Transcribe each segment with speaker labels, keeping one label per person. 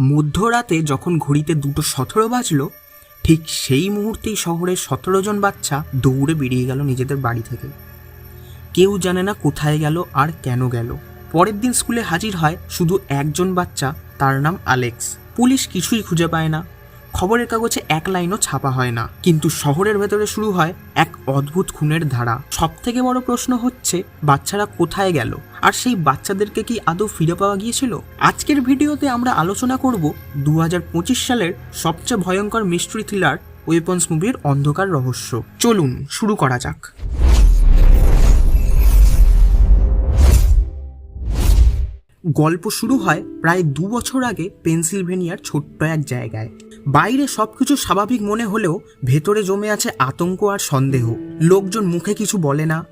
Speaker 1: মধ্যরাতে যখন ঘড়িতে দুটো সতেরো বাজলো, ঠিক সেই মুহূর্তেই শহরের সতেরো জন বাচ্চা দৌড়ে বেরিয়ে গেল নিজেদের বাড়ি থেকে। কেউ জানে না কোথায় গেল আর কেন গেল। পরের দিন স্কুলে হাজির হয় শুধু একজন বাচ্চা, তার নাম আলেক্স। পুলিশ কিছুই খুঁজে পায় না। খবরের কাগজে এক লাইনও ছাপা হয় না। কিন্তু শহরের ভেতরে শুরু হয় এক অদ্ভুত খুনের ধারা। সব থেকে বড় প্রশ্ন হচ্ছে, বাচ্চারা কোথায় গেল? আর সেই বাচ্চাদেরকে কি আদৌ ফিরে পাওয়া গিয়েছিল? আজকের ভিডিওতে আমরা আলোচনা করব দু হাজার পঁচিশ সালের সবচেয়ে ভয়ঙ্কর মিস্ট্রি থ্রিলার ওয়েপন্স মুভির অন্ধকার রহস্য। চলুন, শুরু করা যাক। গল্প শুরু হয় প্রায় দু বছর আগে পেনসিলভেনিয়ার ছোট্ট এক জায়গায়। বাইরে সবকিছু স্বাভাবিক মনে হলেও ভেতরে জমে আছে আতঙ্ক আর সন্দেহ। লোকজন মুখে কিছু বলে না।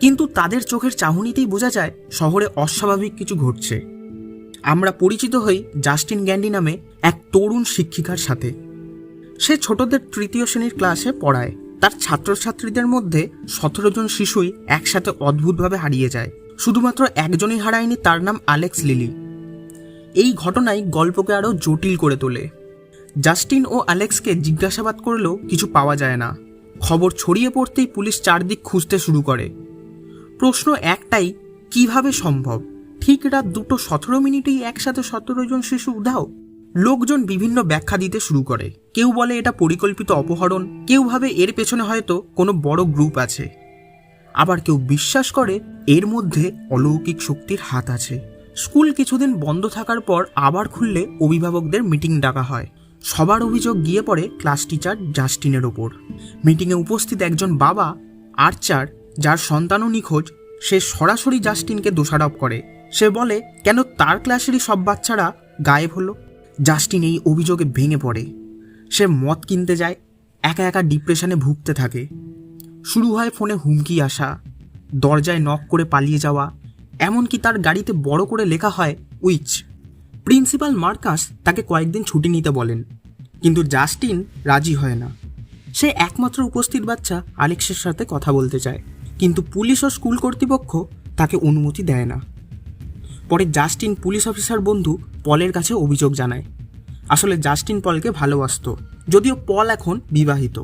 Speaker 1: কিন্তু তাদের চোখের চাহনিতেই বোঝা যায় শহরে অস্বাভাবিক কিছু ঘটছে। আমরা পরিচিত হই জাস্টিন গ্যান্ডি নামে এক তরুণ শিক্ষিকার সাথে। সে ছোটদের তৃতীয় শ্রেণির ক্লাসে পড়ায়। তার ছাত্রছাত্রীদের মধ্যে সতেরো জন শিশুই একসাথে অদ্ভুতভাবে হারিয়ে যায়। শুধুমাত্র একজনই হারায়নি তার নাম আলেক্স লিলি। এই ঘটনাই গল্পকে আরও জটিল করে তোলে। জাস্টিন ও অ্যালেক্সকে জিজ্ঞাসাবাদ করলেও কিছু পাওয়া যায় না। খবর ছড়িয়ে পড়তেই পুলিশ চারদিক খুঁজতে শুরু করে। প্রশ্ন একটাই, কীভাবে সম্ভব? ঠিক রাত দুটো সতেরো মিনিটেই একসাথে সতেরো জন শিশু উধাও? লোকজন বিভিন্ন ব্যাখ্যা দিতে শুরু করে। কেউ বলে এটা পরিকল্পিত অপহরণ, কেউ ভাবে এর পেছনে হয়তো কোনো বড় গ্রুপ আছে। আবার কেউ বিশ্বাস করে এর মধ্যে অলৌকিক শক্তির হাত আছে। স্কুল কিছুদিন বন্ধ থাকার পর আবার খুললে অভিভাবকদের মিটিং ডাকা হয়। সবার অভিযোগ গিয়ে পড়ে ক্লাস টিচার জাস্টিনের ওপর। মিটিংয়ে উপস্থিত একজন বাবা, আর্চার, যার সন্তানও নিখোঁজ, সে সরাসরি জাস্টিনকে দোষারোপ করে। সে বলে, কেন তার ক্লাসেরই সব বাচ্চারা গায়েব হলো? জাস্টিন এই অভিযোগে ভেঙে পড়ে। সে মদ কিনতে যায়, একা একা ডিপ্রেশনে ভুগতে থাকে। শুরু হয় ফোনে হুমকি আসা, দরজায় নক করে পালিয়ে যাওয়া, এমনকি তার গাড়িতে বড় করে লেখা হয়, উইচ। প্রিন্সিপাল মার্কাস তাকে কয়েকদিন ছুটি নিতে বলেন, কিন্তু জাস্টিন রাজি হয় না। সে একমাত্র উপস্থিত বাচ্চা আলেক্সের সাথে কথা বলতে চায়, কিন্তু পুলিশ ও স্কুল কর্তৃপক্ষ তাকে অনুমতি দেয় না। পরে জাস্টিন পুলিশ অফিসার বন্ধু পলের কাছে অভিযোগ জানায়। আসলে জাস্টিন পলকে ভালোবাসত, যদিও পল এখন বিবাহিত।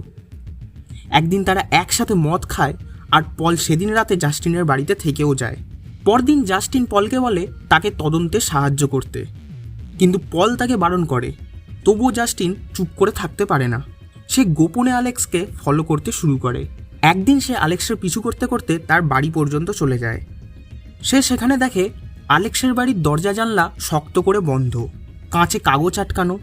Speaker 1: একদিন তারা একসাথে মদ খায় আর পল সেদিন রাতে জাস্টিনের বাড়িতে থেকেও যায়। পরদিন জাস্টিন পলকে বলে তাকে তদন্তে সাহায্য করতে। কিন্তু পল তাকে বারণ করে। তবুও জাস্টিন চুপ করে থাকতে পারে না। সে গোপনে আলেক্সকে ফলো করতে শুরু করে। একদিন সে আলেক্সের পিছু করতে করতে তার বাড়ি পর্যন্ত চলে যায়। সে সেখানে দেখে আলেক্সের বাড়ির দরজা জানলা শক্ত করে বন্ধ। কাঁচে কাগজ আটকানো।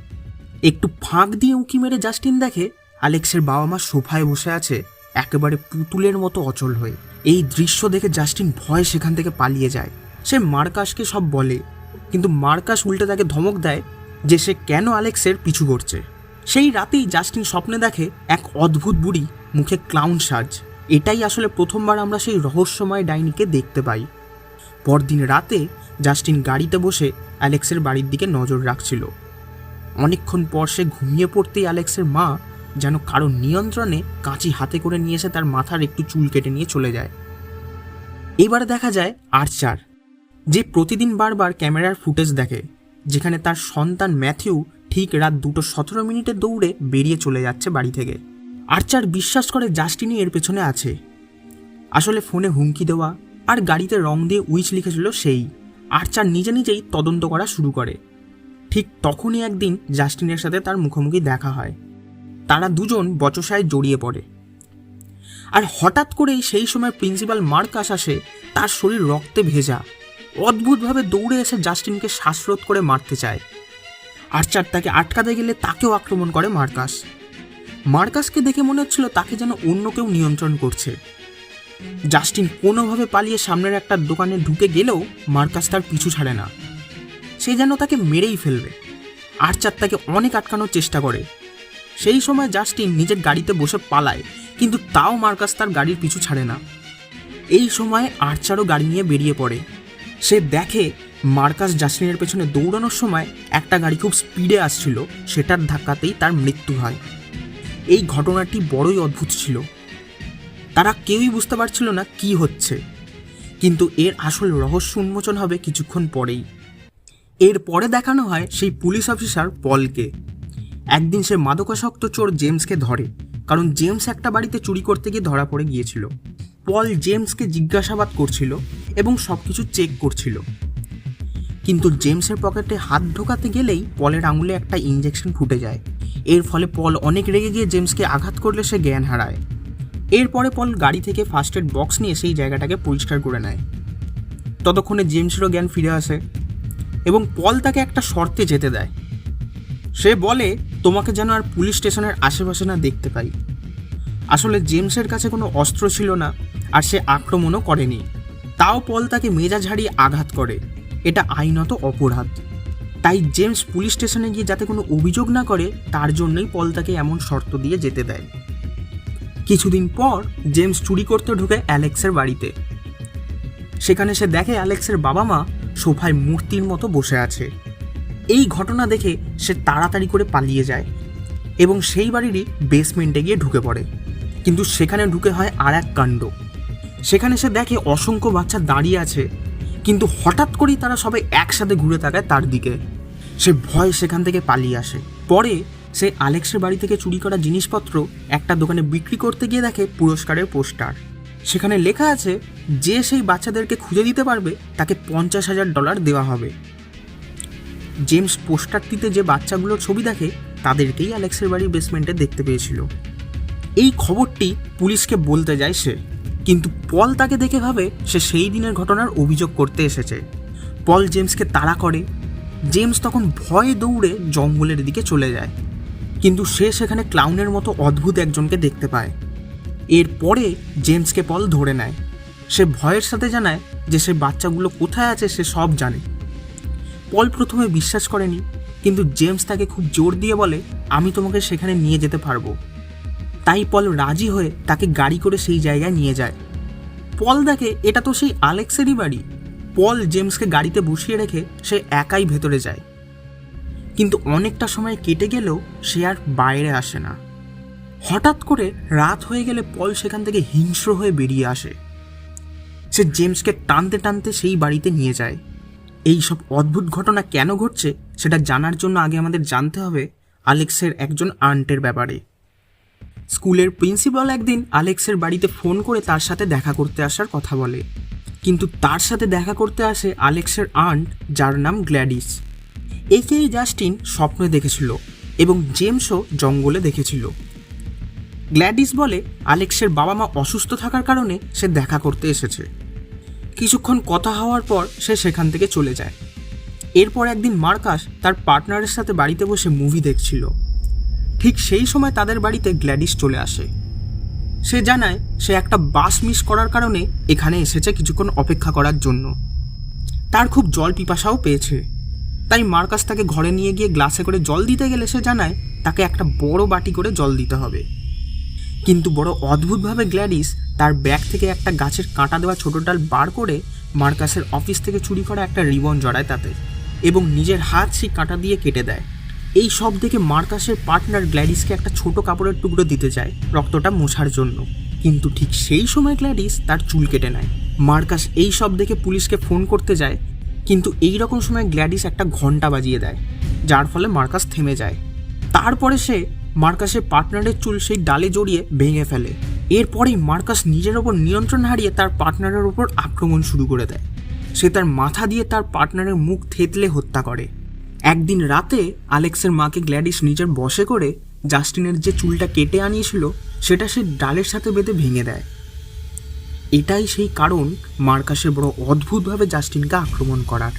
Speaker 1: একটু ফাঁক দিয়ে উঁকি মেরে জাস্টিন দেখে আলেক্সের বাবা মা সোফায় বসে আছে, একেবারে পুতুলের মতো অচল হয়ে। এই দৃশ্য দেখে জাস্টিন ভয় সেখান থেকে পালিয়ে যায়। সে মার্কাসকে সব বলে, কিন্তু মার্কাস উল্টে তাকে ধমক দেয় যে সে কেন আলেক্সের পিছু করছে সেই রাতেই জাস্টিন স্বপ্নে দেখে এক অদ্ভুত বুড়ি মুখে ক্লাউন সাজ। এটাই আসলে প্রথমবার আমরা সেই রহস্যময় ডাইনিকে দেখতে পাই। পরদিন রাতে জাস্টিন গাড়িতে বসে অ্যালেক্সের বাড়ির দিকে নজর রাখছিল। অনেকক্ষণ পর সে ঘুমিয়ে পড়তেই অ্যালেক্সের মা যেন কারও নিয়ন্ত্রণে কাঁচি হাতে করে নিয়ে এসে তার মাথার একটু চুল কেটে নিয়ে চলে যায়। এবার দেখা যায় আর্চার, যে প্রতিদিন বারবার ক্যামেরার ফুটেজ দেখে, যেখানে তার সন্তান ম্যাথিউ ঠিক রাত দুটো সতেরো মিনিটে দৌড়ে বেরিয়ে চলে যাচ্ছে বাড়ি থেকে। আর্চার বিশ্বাস করে জাস্টিনই এর পেছনে আছে। আসলে ফোনে হুমকি দেওয়া আর গাড়িতে রং দিয়ে উইচ লিখেছিল সেই। আর্চার নিজে নিজেই তদন্ত করা শুরু করে। ঠিক তখনই একদিন জাস্টিনের সাথে তার মুখোমুখি দেখা হয়। তারা দুজন বচসায় জড়িয়ে পড়ে। আর হঠাৎ করেই সেই সময় প্রিন্সিপাল মার্কাস আসে, তার শরীর রক্তে ভেজা। অদ্ভুতভাবে দৌড়ে এসে জাস্টিনকে শ্বাসরোধ করে মারতে চায়। আর্চার তাকে আটকাতে গেলে তাকেও আক্রমণ করে মার্কাস। মার্কাসকে দেখে মনে হচ্ছিল তাকে যেন অন্য কেউ নিয়ন্ত্রণ করছে। জাস্টিন কোনোভাবে পালিয়ে সামনের একটা দোকানে ঢুকে গেলেও মার্কাস তার পিছু ছাড়ে না। সে যেন তাকে মেরেই ফেলবে। আর্চার তাকে অনেক আটকানোর চেষ্টা করে। সেই সময় জাস্টিন নিজের গাড়িতে বসে পালায়, কিন্তু তাও মার্কাস তার গাড়ির পিছু ছাড়ে না। এই সময় আর্চারও গাড়ি নিয়ে বেরিয়ে পড়ে। সে দেখে মার্কাস জাস্টিনের পেছনে দৌড়ানোর সময় একটা গাড়ি খুব স্পিডে আসছিল, সেটার ধাক্কাতেই তার মৃত্যু হয়। এই ঘটনাটি বড়ই অদ্ভুত ছিল। তারা কেউই বুঝতে পারছিল না কি হচ্ছে। কিন্তু এর আসল রহস্য উন্মোচন হবে কিছুক্ষণ পরেই। এরপরে দেখানো হয় সেই পুলিশ অফিসার পলকে। একদিন সে মাদকাসক্ত চোর জেমসকে ধরে, কারণ জেমস একটা বাড়িতে চুরি করতে গিয়ে ধরা পড়ে গিয়েছিল। পল জেমসকে জিজ্ঞাসাবাদ করছিল এবং সব কিছু চেক করছিল। কিন্তু জেমসের পকেটে হাত ঢোকাতে গেলেই পলের আঙুলে একটা ইঞ্জেকশন ফুটে যায়। এর ফলে পল অনেক রেগে গিয়ে জেমসকে আঘাত করলে সে জ্ঞান হারায়। এরপরে পল গাড়ি থেকে ফার্স্ট এড বক্স নিয়ে সেই জায়গাটাকে পরিষ্কার করে নেয়। ততক্ষণে জেমসেরও জ্ঞান ফিরে আসে এবং পল তাকে একটা শর্তে যেতে দেয়। সে বলে, তোমাকে যেন আর পুলিশ স্টেশনের আশেপাশে না দেখতে পাই। আসলে জেমসের কাছে কোনো অস্ত্র ছিল না, আর সে আক্রমণও করেনি। তাও পল তাকে মেজা ঝাড়িয়ে আঘাত করে। এটা আইনত অপরাধ। তাই জেমস পুলিশ স্টেশনে গিয়ে যাতে কোনো অভিযোগ না করে, তার জন্যই পল তাকে এমন শর্ত দিয়ে যেতে দেয়। কিছুদিন পর, জেমস চুরি করতে ঢুকে অ্যালেক্সের বাড়িতে। সেখানে সে দেখে অ্যালেক্সের বাবা মা সোফায় মূর্তির মতো বসে আছে। এই ঘটনা দেখে সে তাড়াতাড়ি করে পালিয়ে যায় এবং সেই বাড়িরই বেসমেন্টে গিয়ে ঢুকে পড়ে। কিন্তু সেখানে ঢুকে হয় আর এক কাণ্ড। সেখানে সে দেখে অসংখ্য বাচ্চা দাঁড়িয়ে আছে, কিন্তু হঠাৎ করেই তারা সবাই একসাথে ঘুরে তাকায় তার দিকে। সে ভয় সেখান থেকে পালিয়ে আসে। পরে সে আলেক্সের বাড়ি থেকে চুরি করা জিনিসপত্র একটা দোকানে বিক্রি করতে গিয়ে দেখে পুরস্কারের পোস্টার। সেখানে লেখা আছে, যে সেই বাচ্চাদেরকে খুঁজে দিতে পারবে, তাকে পঞ্চাশ হাজার ডলার দেওয়া হবে। জেমস পোস্টারটিতে যে বাচ্চাগুলোর ছবি দেখে, তাদেরকেই অ্যালেক্সের বাড়ির বেসমেন্টে দেখতে পেয়েছিল। এই খবরটি পুলিশকে বলতে যায় সে, কিন্তু পল তাকে দেখে ভাবে সে সেই দিনের ঘটনার অভিযোগ করতে এসেছে। পল জেমসকে তাড়া করে। জেমস তখন ভয়ে দৌড়ে জঙ্গলের দিকে চলে যায়। কিন্তু সে সেখানে ক্লাউনের মতো অদ্ভুত একজনকে দেখতে পায়। এরপরে জেমসকে পল ধরে নেয়। সে ভয়ের সাথে জানায় যে সে বাচ্চাগুলো কোথায় আছে সে সব জানে। পল প্রথমে বিশ্বাস করেনি, কিন্তু জেমস তাকে খুব জোর দিয়ে বলে, আমি তোমাকে সেখানে নিয়ে যেতে পারব। তাই পল রাজি হয়ে তাকে গাড়ি করে সেই জায়গায় নিয়ে যায়। পল দেখে, এটা তো সেই আলেক্সেরই বাড়ি। পল জেমসকে গাড়িতে বসিয়ে রেখে সে একাই ভেতরে যায়। কিন্তু অনেকটা সময় কেটে গেলেও সে আর বাইরে আসে না। হঠাৎ করে রাত হয়ে গেলে পল সেখান থেকে হিংস্র হয়ে বেরিয়ে আসে। সে জেমসকে টানতে টানতে সেই বাড়িতে নিয়ে যায়। এই সব অদ্ভুত ঘটনা কেন ঘটছে সেটা জানার জন্য আগে আমাদের জানতে হবে আলেক্সের একজন আন্টের ব্যাপারে। স্কুলের প্রিন্সিপাল একদিন আলেক্সের বাড়িতে ফোন করে তার সাথে দেখা করতে আসার কথা বলে। কিন্তু তার সাথে দেখা করতে আসে আলেক্সের আন্ট, যার নাম গ্ল্যাডিস। একেই জাস্টিন স্বপ্নে দেখেছিল এবং জেমসও জঙ্গলে দেখেছিল। গ্ল্যাডিস বলে, আলেক্সের বাবা মা অসুস্থ থাকার কারণে সে দেখা করতে এসেছে। কিছুক্ষণ কথা হওয়ার পর সে সেখান থেকে চলে যায়। এরপর একদিন মার্কাস তার পার্টনারের সাথে বাড়িতে বসে মুভি দেখছিল। ঠিক সেই সময় তাদের বাড়িতে গ্ল্যাডিস চলে আসে। সে জানায় সে একটা বাস মিস করার কারণে এখানে এসেছে কিছুক্ষণ অপেক্ষা করার জন্য। তার খুব জল পিপাসাও পেয়েছে। তাই মার্কাস তাকে ঘরে নিয়ে গিয়ে গ্লাসে করে জল দিতে গেলে সে জানায় তাকে একটা বড় বাটি করে জল দিতে হবে। কিন্তু বড় অদ্ভুতভাবে গ্ল্যাডিস তার ব্যাগ থেকে একটা গাছের কাঁটা দেওয়া ছোট ডাল বার করে মার্কাসের অফিস থেকে চুরি করা একটা রিবন জড়ায় তাতে এবং নিজের হাত সেই কাঁটা দিয়ে কেটে দেয়। এই সব দেখে মার্কাসের পার্টনার গ্ল্যাডিসকে একটা ছোট কাপড়ের টুকরো দিতে চায় রক্তটা মোছার জন্য। কিন্তু ঠিক সেই সময় গ্ল্যাডিস তার চুল কেটে নেয়। মার্কাস এই সব দেখে পুলিশকে ফোন করতে যায়, কিন্তু এই রকম সময় গ্ল্যাডিস একটা ঘণ্টা বাজিয়ে দেয়, যার ফলে মার্কাস থেমে যায়। তারপরে সে মার্কাসের পার্টনারের চুল সেই ডালে জড়িয়ে ভেঙে ফেলে। এরপরেই মার্কাস নিজের ওপর নিয়ন্ত্রণ হারিয়ে তার পার্টনারের ওপর আক্রমণ শুরু করে দেয়। সে তার মাথা দিয়ে তার পার্টনারের মুখ থেতলে হত্যা করে। একদিন রাতে আলেক্সের মাকে গ্ল্যাডিস নিজের বসে করে জাস্টিনের যে চুলটা কেটে আনিয়েছিল, সেটা সে ডালের সাথে বেঁধে ভেঙে দেয়। এটাই সেই কারণ মার্কাসের বড় অদ্ভুতভাবে জাস্টিনকে আক্রমণ করার।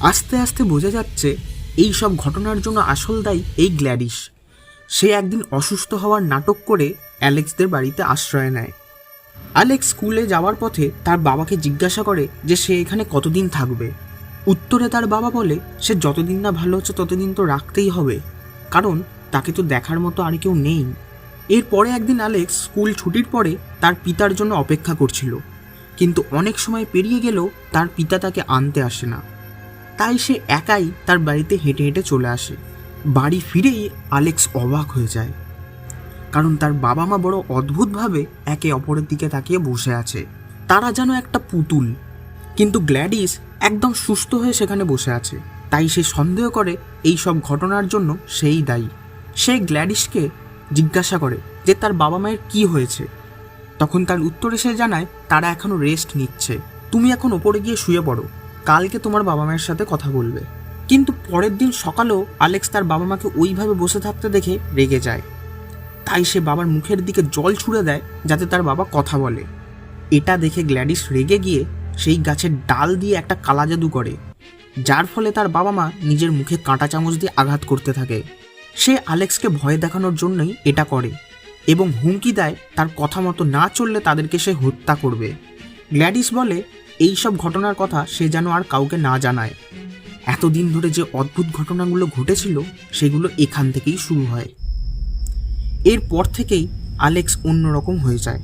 Speaker 1: আস্তে আস্তে বোঝা যাচ্ছে, এই সব ঘটনার জন্য আসল দায়ী এই গ্ল্যাডিস। সে একদিন অসুস্থ হওয়ার নাটক করে অ্যালেক্সদের বাড়িতে আশ্রয় নেয়। অ্যালেক্স স্কুলে যাওয়ার পথে তার বাবাকে জিজ্ঞাসা করে যে সে এখানে কতদিন থাকবে। উত্তরে তার বাবা বলে, সে যতদিন না ভালো হচ্ছে ততদিন তো রাখতেই হবে। কারণ তাকে তো দেখার মতো আর কেউ নেই। এরপরে একদিন অ্যালেক্স স্কুল ছুটির পরে তার পিতার জন্য অপেক্ষা করছিল। কিন্তু অনেক সময় পেরিয়ে গেলেও তার পিতা তাকে আনতে আসে না। তাই সে একাই তার বাড়িতে হেঁটে হেঁটে চলে আসে। বাড়ি ফিরেই আলেক্স অবাক হয়ে যায়। কারণ তার বাবা মা বড় অদ্ভুতভাবে একে অপরের দিকে তাকিয়ে বসে আছে। তারা যেন একটা পুতুল। কিন্তু গ্ল্যাডিস একদম সুস্থ হয়ে সেখানে বসে আছে। তাই সে সন্দেহ করে এই সব ঘটনার জন্য সেই দায়ী। সে গ্ল্যাডিসকে জিজ্ঞাসা করে যে তার বাবা মায়ের কি হয়েছে? তখন তার উত্তরে সে জানায়, তারা এখনও রেস্ট নিচ্ছে। তুমি এখন ওপরে গিয়ে শুয়ে পড়ো। কালকে তোমার বাবা মায়ের সাথে কথা বলবে। কিন্তু পরের দিন সকালেও আলেক্স তার বাবা মাকে ওইভাবে বসে থাকতে দেখে রেগে যায়। তাই সে বাবার মুখের দিকে জল ছুঁড়ে দেয়, যাতে তার বাবা কথা বলে। এটা দেখে গ্ল্যাডিস রেগে গিয়ে সেই গাছের ডাল দিয়ে একটা কালা জাদু করে, যার ফলে তার বাবা মা নিজের মুখে কাঁটা চামচ দিয়ে আঘাত করতে থাকে। সে আলেক্সকে ভয় দেখানোর জন্যই এটা করে এবং হুমকি দেয় তার কথা মতো না চললে তাদেরকে সে হত্যা করবে। গ্ল্যাডিস বলে, এই সব ঘটনার কথা সে যেন আর কাউকে না জানায়। এতদিন ধরে যে অদ্ভুত ঘটনাগুলো ঘটেছিল, সেগুলো এখান থেকেই শুরু হয়। এরপর থেকেই আলেক্স অন্যরকম হয়ে যায়।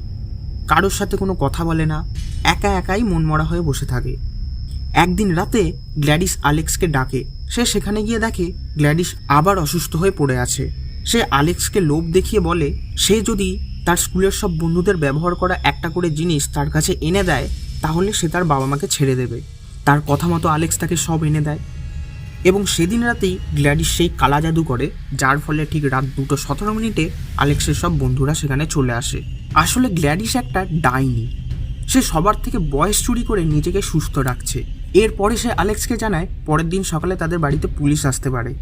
Speaker 1: কারোর সাথে কোনো কথা বলে না, একা একাই মনমরা হয়ে বসে থাকে। একদিন রাতে গ্ল্যাডিস আলেক্সকে ডাকে। সে সেখানে গিয়ে দেখে গ্ল্যাডিস আবার অসুস্থ হয়ে পড়ে আছে। সে আলেক্সকে লোভ দেখিয়ে বলে, সে যদি তার স্কুলের সব বন্ধুদের ব্যবহার করা একটা করে জিনিস তার কাছে এনে দেয়, তাহলে সে তার বাবা মাকে ছেড়ে দেবে। তার কথা মতো আলেক্স তাকে সব এনে দেয়। এবং সেদিন রাতেই গ্ল্যাডিস সেই কালা জাদু করে, যার ফলে ঠিক রাত দুটো সতেরো মিনিটে আলেক্সের সব বন্ধুরা সেখানে চলে আসে। আসলে গ্ল্যাডিস একটা ডাইনি। সে সবার থেকে বয়স চুরি করে নিজেকে সুস্থ রাখছে। এরপরে সে আলেক্সকে জানায়, পরের দিন সকালে তাদের বাড়িতে পুলিশ আসতে পারে।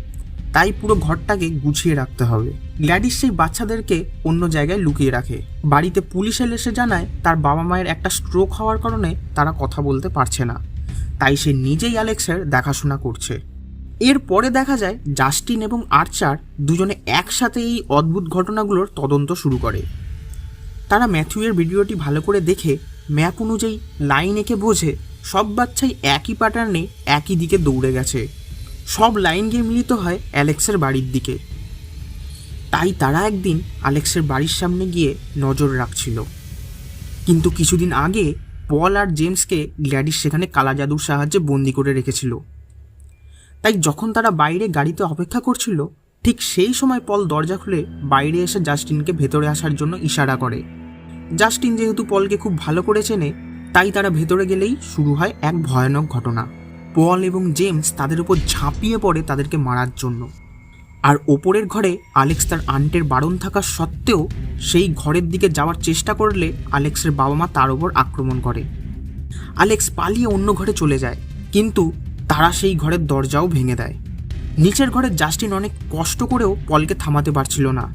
Speaker 1: তাই পুরো ঘরটাকে গুছিয়ে রাখতে হবে। গ্ল্যাডিস সেই বাচ্চাদেরকে অন্য জায়গায় লুকিয়ে রাখে। বাড়িতে পুলিশ এলে সে জানায়, তার বাবা মায়ের একটা স্ট্রোক হওয়ার কারণে তারা কথা বলতে পারছে না। তাই সে নিজেই অ্যালেক্সের দেখাশোনা করছে। এরপরে দেখা যায়, জাস্টিন এবং আর্চার দুজনে একসাথে এই অদ্ভুত ঘটনাগুলোর তদন্ত শুরু করে। তারা ম্যাথিউয়ের ভিডিওটি ভালো করে দেখে, ম্যাপ অনুযায়ী লাইন এঁকে বোঝে, সব বাচ্চাই একই প্যাটার্নে একই দিকে দৌড়ে গেছে। সব লাইন গিয়ে মিলিত হয় অ্যালেক্সের বাড়ির দিকে। তাই তারা একদিন অ্যালেক্সের বাড়ির সামনে গিয়ে নজর রাখছিল। কিন্তু কিছুদিন আগে পল আর জেমসকে গ্ল্যাডিস সেখানে কালা জাদুর সাহায্যে বন্দি করে রেখেছিল। তাই যখন তারা বাইরে গাড়িতে অপেক্ষা করছিল, ঠিক সেই সময় পল দরজা খুলে বাইরে এসে জাস্টিনকে ভেতরে আসার জন্য ইশারা করে। জাস্টিন যেহেতু পলকে খুব ভালো করে চেনে, তাই তারা ভেতরে গেলেই শুরু হয় এক ভয়ানক ঘটনা। পল এবং জেমস তাদের উপর ঝাঁপিয়ে পড়ে তাদেরকে মারার জন্য। আর ওপরের ঘরে আলেক্স তার আন্টের বারণ থাকা সত্ত্বেও সেই ঘরের দিকে যাওয়ার চেষ্টা করলে আলেক্সের বাবা মা তার ওপর আক্রমণ করে। আলেক্স পালিয়ে অন্য ঘরে চলে যায়, কিন্তু তারা সেই ঘরের দরজাও ভেঙে দেয়। নিচের ঘরে জাস্টিন অনেক কষ্ট করেও পলকে থামাতে পারছিল না।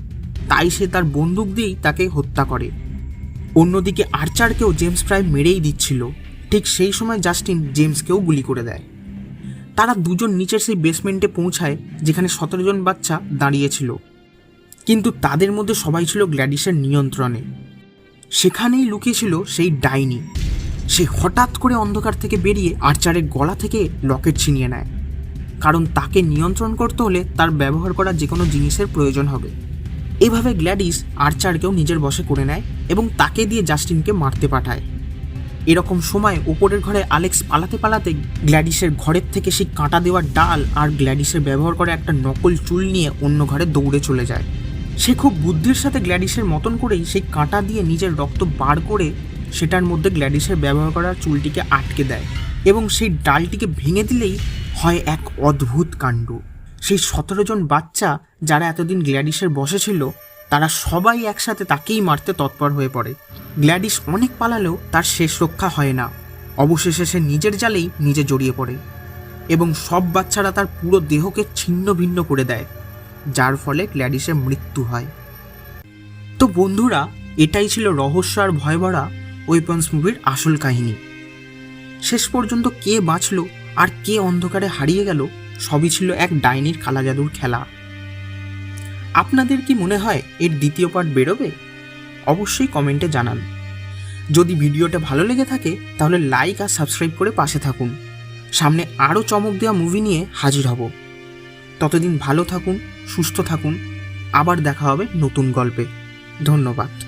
Speaker 1: তাই সে তার বন্দুক দিয়েই তাকে হত্যা করে। অন্যদিকে আর্চারকেও জেমস প্রায় মেরেই দিচ্ছিল। ঠিক সেই সময় জাস্টিন জেমসকেও গুলি করে দেয়। তারা দুজন নিচের সেই বেসমেন্টে পৌঁছায়, যেখানে সতেরো জন বাচ্চা দাঁড়িয়েছিল। কিন্তু তাদের মধ্যে সবাই ছিল গ্ল্যাডিসের নিয়ন্ত্রণে। সেখানেই লুকিয়েছিল সেই ডাইনি। সে হঠাৎ করে অন্ধকার থেকে বেরিয়ে আর্চারের গলা থেকে লকেট ছিনিয়ে নেয়। কারণ তাকে নিয়ন্ত্রণ করতে হলে তার ব্যবহার করা যে কোনো জিনিসের প্রয়োজন হবে। এভাবে গ্ল্যাডিস আর্চারকেও নিজের বশে করে নেয় এবং তাকে দিয়ে জাস্টিনকে মারতে পাঠায়। এরকম সময় ওপরের ঘরে আলেক্স পালাতে পালাতে গ্ল্যাডিসের ঘরের থেকে সেই কাঁটা দেওয়া ডাল আর গ্ল্যাডিসের ব্যবহার করা একটা নকল চুল নিয়ে অন্য ঘরে দৌড়ে চলে যায়। সে খুব বুদ্ধির সাথে গ্ল্যাডিসের মতন করেই সেই কাঁটা দিয়ে নিজের রক্ত বার করে সেটার মধ্যে গ্ল্যাডিসের ব্যবহার করা চুলটিকে আটকে দেয় এবং সেই ডালটিকে ভেঙে দিলেই হয় এক অদ্ভুত কাণ্ড। সেই সতেরো জন বাচ্চা যারা এতদিন গ্ল্যাডিসের বসে ছিল, তারা সবাই একসাথে তাকেই মারতে তৎপর হয়ে পড়ে। গ্ল্যাডিস অনেক পালালেও তার শেষ রক্ষা হয় না। অবশেষে সে নিজের জালেই নিজে জড়িয়ে পড়ে এবং সব বাচ্চারা তার পুরো দেহকে ছিন্ন ভিন্ন করে দেয়, যার ফলে গ্ল্যাডিসের মৃত্যু হয়। তো বন্ধুরা, এটাই ছিল রহস্য আর ভয় ভরা ওয়েপন্স মুভির আসল কাহিনী। শেষ পর্যন্ত কে বাঁচল আর কে অন্ধকারে হারিয়ে গেল, সবই ছিল এক ডাইনির কালা জাদুর খেলা। আপনাদের কি মনে হয় এর দ্বিতীয় পার্ট বেরোবে? অবশ্যই কমেন্টে জানান। যদি ভিডিওটা ভালো লেগে থাকে, তাহলে লাইক আর সাবস্ক্রাইব করে পাশে থাকুন। সামনে আরও চমক দেওয়া মুভি নিয়ে হাজির হব। ততদিন ভালো থাকুন, সুস্থ থাকুন। আবার দেখা হবে নতুন গল্পে। ধন্যবাদ।